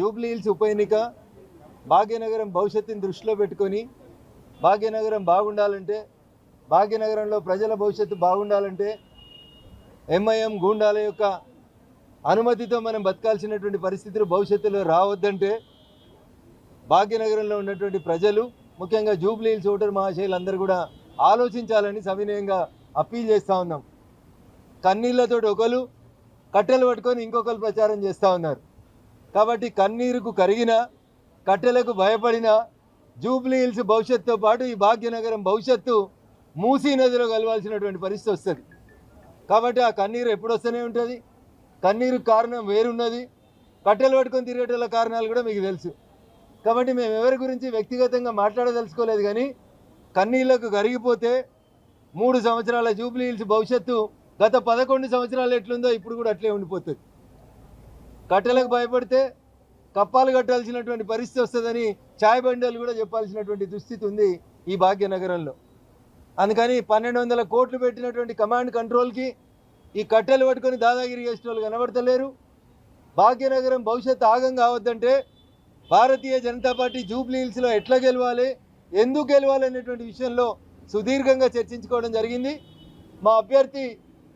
Jubilee hills ఉప ఎన్నిక భాగ్యనగరం భవిష్యత్తుని దృష్టిలో పెట్టుకొని భాగ్యనగరం బాగుండాలంటే భాగ్యనగరంలో ప్రజల భవిష్యత్తు బాగుండాలంటే ఎంఐఎం గూండాల యొక్క అనుమతితో మనం బతకాల్సినటువంటి పరిస్థితులు భవిష్యత్తులో రావద్దంటే భాగ్యనగరంలో ఉన్నటువంటి ప్రజలు ముఖ్యంగా జూబ్లీ హిల్స్ ఓటర్ మహాశయులు కూడా ఆలోచించాలని సవినయంగా అప్పీల్ చేస్తూ ఉన్నాం. కన్నీళ్ళతోటి ఒకరు కట్టెలు పట్టుకొని ఇంకొకరు ప్రచారం చేస్తూ ఉన్నారు. కాబట్టి కన్నీరుకు కరిగిన కట్టెలకు భయపడిన జూబ్లీ హిల్స్ భవిష్యత్తుతో పాటు ఈ భాగ్యనగరం భవిష్యత్తు మూసీ నదిలో కలవాల్సినటువంటి పరిస్థితి వస్తుంది. కాబట్టి ఆ కన్నీరు ఎప్పుడు వస్తూనే ఉంటుంది. కన్నీరు కారణం వేరున్నది. కట్టెలు పట్టుకొని తిరిగేటల కారణాలు కూడా మీకు తెలుసు. కాబట్టి మేము ఎవరి గురించి వ్యక్తిగతంగా మాట్లాడదలుచుకోలేదు కానీ కన్నీళ్ళకు కరిగిపోతే మూడు సంవత్సరాల జూబ్లీ హిల్స్ భవిష్యత్తు గత పదకొండు సంవత్సరాలు ఎట్లుందో ఇప్పుడు కూడా అట్లే ఉండిపోతుంది. కట్టెలకు భయపడితే కప్పాలు కట్టాల్సినటువంటి పరిస్థితి వస్తుందని ఛాయ్ బండలు కూడా చెప్పాల్సినటువంటి దుస్థితి ఉంది ఈ భాగ్యనగరంలో. అందుకని పన్నెండు వందల కోట్లు పెట్టినటువంటి కమాండ్ కంట్రోల్కి ఈ కట్టెలు పట్టుకొని దాదాగిరి చేసిన వాళ్ళు కనబడతలేరు. భాగ్యనగరం భవిష్యత్తు ఆగం కావద్దంటే భారతీయ జనతా పార్టీ జూబ్లీ హిల్స్లో ఎట్లా గెలవాలి ఎందుకు గెలవాలి అనేటువంటి విషయంలో సుదీర్ఘంగా చర్చించుకోవడం జరిగింది. మా అభ్యర్థి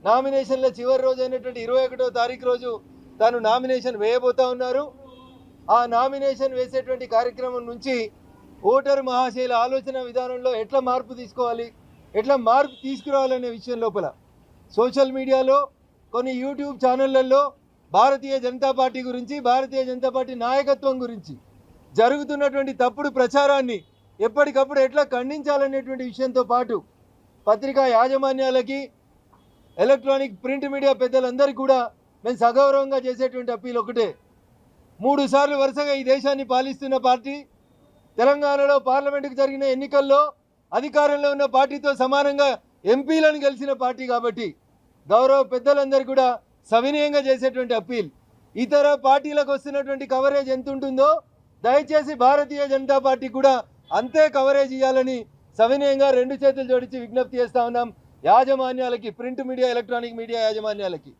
నామినేషన్ల చివరి రోజు అయినటువంటి ఇరవై ఒకటో తారీఖు రోజు తాను నామినేషన్ వేయబోతా ఉన్నారు. ఆ నామినేషన్ వేసేటువంటి కార్యక్రమం నుంచి ఓటరు మహాశైల ఆలోచన విధానంలో ఎట్లా మార్పు తీసుకోవాలి ఎట్లా మార్పు తీసుకురావాలనే విషయం లోపల సోషల్ మీడియాలో కొన్ని యూట్యూబ్ ఛానళ్ళలో భారతీయ జనతా పార్టీ గురించి భారతీయ జనతా పార్టీ నాయకత్వం గురించి జరుగుతున్నటువంటి తప్పుడు ప్రచారాన్ని ఎప్పటికప్పుడు ఎట్లా ఖండించాలనేటువంటి విషయంతో పాటు పత్రికా యాజమాన్యాలకి ఎలక్ట్రానిక్ ప్రింట్ మీడియా పెద్దలందరికీ కూడా మేము సగౌరవంగా చేసేటువంటి అప్పీల్ ఒకటే. మూడు సార్లు వరుసగా ఈ దేశాన్ని పాలిస్తున్న పార్టీ తెలంగాణలో పార్లమెంటుకు జరిగిన ఎన్నికల్లో అధికారంలో ఉన్న పార్టీతో సమానంగా ఎంపీలను గెలిచిన పార్టీ కాబట్టి గౌరవ పెద్దలందరూ కూడా సవినయంగా చేసేటువంటి అప్పీల్. ఇతర పార్టీలకు వస్తున్నటువంటి కవరేజ్ ఎంత ఉంటుందో దయచేసి భారతీయ జనతా పార్టీ కూడా అంతే కవరేజ్ ఇవ్వాలని సవినయంగా రెండు చేతులు జోడించి విజ్ఞప్తి చేస్తా ఉన్నాం. యాజమాన్యాలకి ప్రింట్ మీడియా ఎలక్ట్రానిక్ మీడియా యాజమాన్యాలకి.